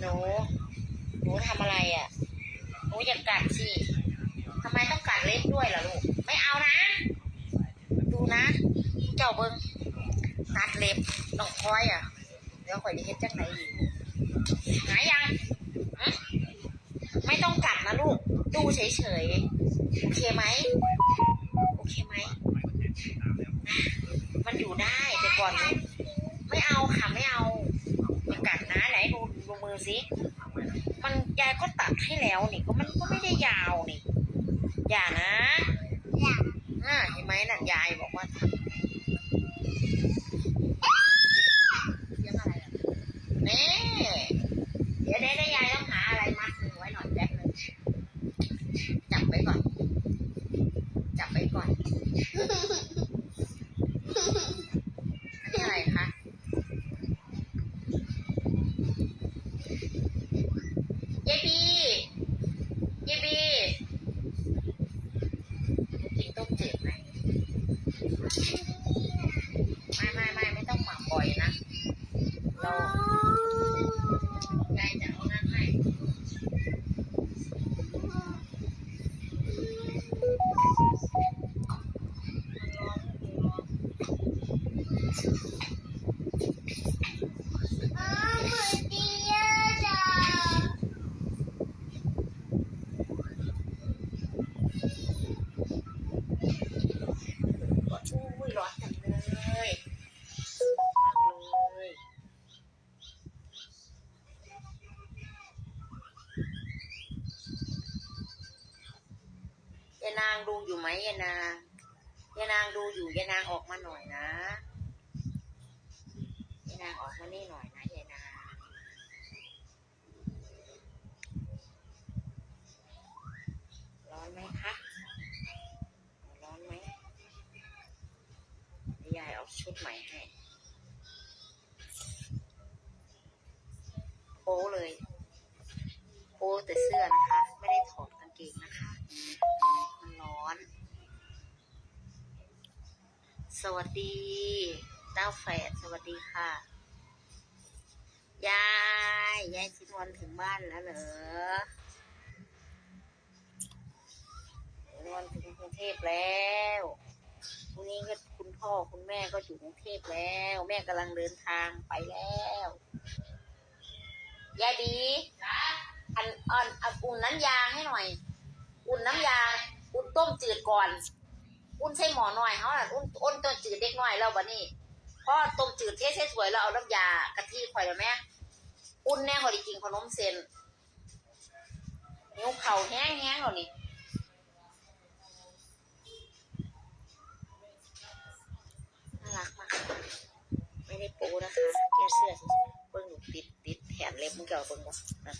หนูหนูทำอะไรอะหนูอย่ากัดสิทำไมต้องกัดเล็บด้วยล่ะลูก ไม่เอานะ ดูนะ เจ้าเบิ้งตัดเล็บน้องคอยอะเดี๋ยวคอยจะเฮ็ดจังไหนดีหายยังไม่ต้องกัดนะลูก ดูเฉยๆ โอเคไหม โอเคไหม มันอยู่ได้แต่ก่อน ไม่เอาค่ะไม่เอาอย่ากัดนะไหนดูดู มือสิ มันยายก็ตัดให้แล้วนี่ก็มันก็ไม่ได้ยาวนี่ อย่านะ อยากอ่าเห็นไหมนั่นยายบอกว่าทำเสียงอะไรอะเน่เดี๋ยวได้ได้ยายต้องหาอะไรมัดมือไว้หน่อยแป๊บนึงจับไว้ก่อน จับไว้ก่อน อันนี้อะไรคะ เยบีเยบี กินต้มจืดไหมไม่ไม่ไม่ไม่ต้องหมักบ่อยนะ ยายนางดูอยู่ไหมยายนางยายนางดูอยู่ยายนางออกมาหน่อยนะยายนางออกมานี่หน่อยนะยายนางร้อนไหมคะร้อนไหมยวยายเอาชุดใหม่ให้โป้เลยโป้แต่เสื้อนะคะ ไม่ได้ถอด สวัสดีเต้าแฝดสวัสดีค่ะ ยาย ยายชินวันถึงบ้านแล้วเหรอชินวันถึงกรุงเทพแล้วพรุ่งนี้ก็คุณพ่อคุณแม่ก็อยู่กรุงเทพแล้ว แม่กำลังเดินทางไปแล้ว ยายดีอันอ่อนอุ่นน้ำยาให้หน่อย อุ่นน้ำยา มจืดก่อน อุ่นใส่หมอหน่อยเขาน่ะอุ่นอุ่นต้มจืดเด็กน้อยแล้วบัดนี้พอต้มจืดเทใส่สวยแล้วเอาน้ำยากะทิข่อยแล้วแม่อุ่นแน่ข่อยได้กินขนมเส้นนิ้วเข่าแห้งแห้งๆแล้วนี่น่ารักมาก ไม่ได้ปูนะคะแกเสื้อเบิ่งหนูติดติดแขนเล็บมึงเกี่ยวเบิ่งบ่นะ